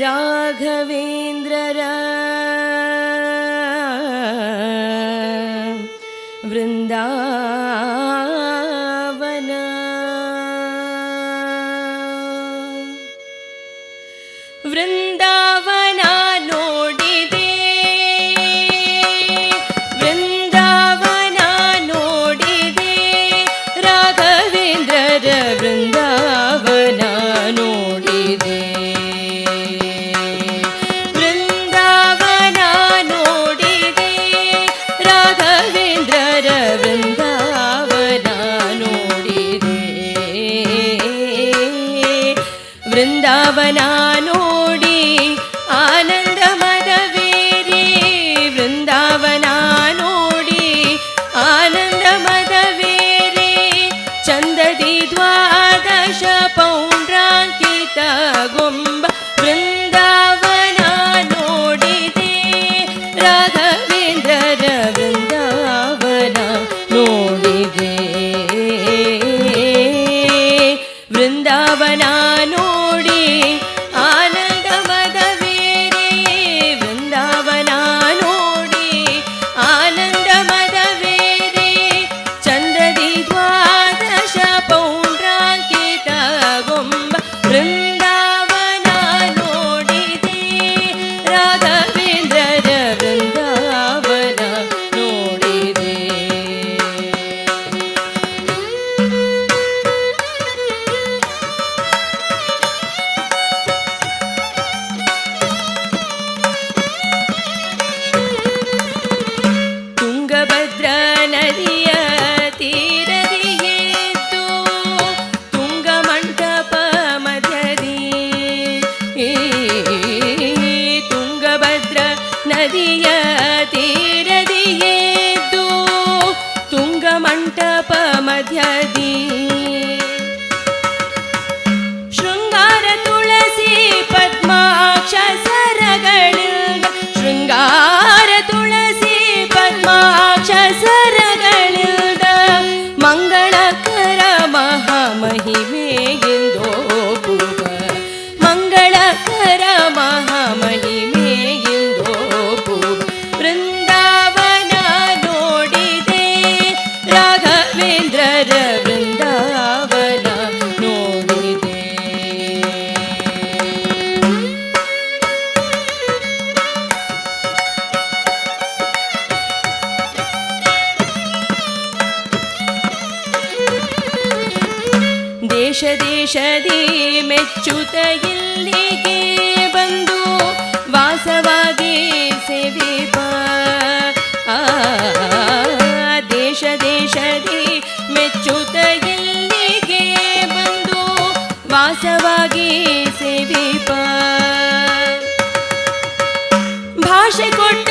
राघवेन्द्र അവനാനോടി ആനന്ദമ साध्यति शृङ्गार तुलसी पद्माक्ष सरगणिल् शृङ्गार तुलसी पद्माक्ष सरगणिल् मङ्गलकर महामहिमे गिन्दो मङ्गलकर महा ದೇಶ ದೇಶದಿ ಮೆಚ್ಚುತ ಇಲ್ಲಿಗೆ ಬಂದು ವಾಸವಾಗಿ ಸೇವಿಪ ದೇಶ ದೇಶದಿ ಮೆಚ್ಚುತ ಇಲ್ಲಿಗೆ ಬಂದು ವಾಸವಾಗಿ ಸೇವಿಪ ಭಾಷೆ ಕೊಟ್ಟ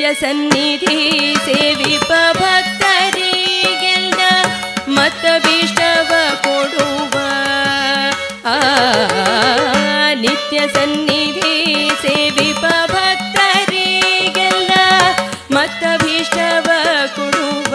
ನಿತ್ಯ ಸನ್ನಿಧಿ ಸೇವಿಪ ಭಕ್ತರಿಗೆಲ್ಲ ಮತಭೀಷ್ಟವ ಕೊಡುವ. ಆ ನಿತ್ಯ ಸನ್ನಿಧಿ ಸೇವಿಪ ಭಕ್ತರಿಗೆಲ್ಲ ಮತಭೀಷ್ಟವ ಕೊಡುವ.